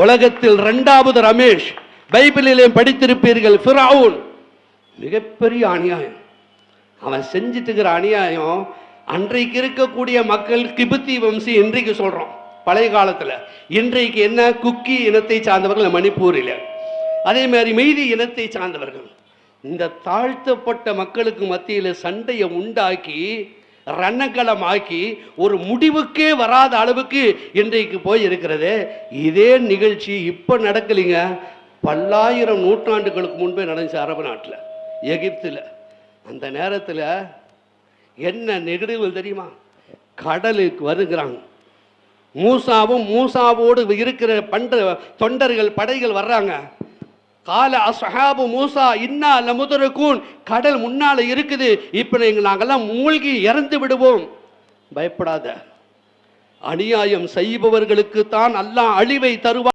உலகத்தில் இரண்டாவது ரமேஷ் பைபிளிலே படித்திருப்பீர்கள் ஃபிரௌன் மிகப்பெரிய அநியாயம். அவன் செஞ்சுட்டு இருக்கிற அநியாயம் அன்றைக்கு இருக்கக்கூடிய மக்கள் கிபுத்தி வம்சி இன்றைக்கு சொல்கிறோம் பழைய காலத்தில் இன்றைக்கு என்ன குக்கி இனத்தை சார்ந்தவர்கள் மணிப்பூரில். அதே மாதிரி மெய்தி இனத்தை சார்ந்தவர்கள். இந்த தாழ்த்தப்பட்ட மக்களுக்கு மத்தியில் சண்டையை உண்டாக்கி ரணக்களமாக்கி ஒரு முடிவுக்கே வராத அளவுக்கு இன்றைக்கு போய் இருக்கிறது இதே நிகழ்ச்சி இப்போ நடக்கலைங்க. பல்லாயிரம் நூற்றாண்டுகளுக்கு முன்பே நடந்துச்சு அரபு நாட்டில் எகிப்தில். அந்த நேரத்தில் என்ன நிகழ்வுகள் தெரியுமா? கடலுக்கு வருகிறாங்க. மூசாவும் மூசாவோடு இருக்கிற பண்ட தொண்டர்கள் படைகள் வர்றாங்க. கால அஸ்ஹாபு மூசா இன்னா லமுதரக்கூன் கடல் முன்னால இருக்குது. இப்போ நாங்கெல்லாம் மூழ்கி இறந்து விடுவோம். பயப்படாத. அநியாயம் செய்பவர்களுக்கு தான் அல்லாஹ் அழிவை தருவார்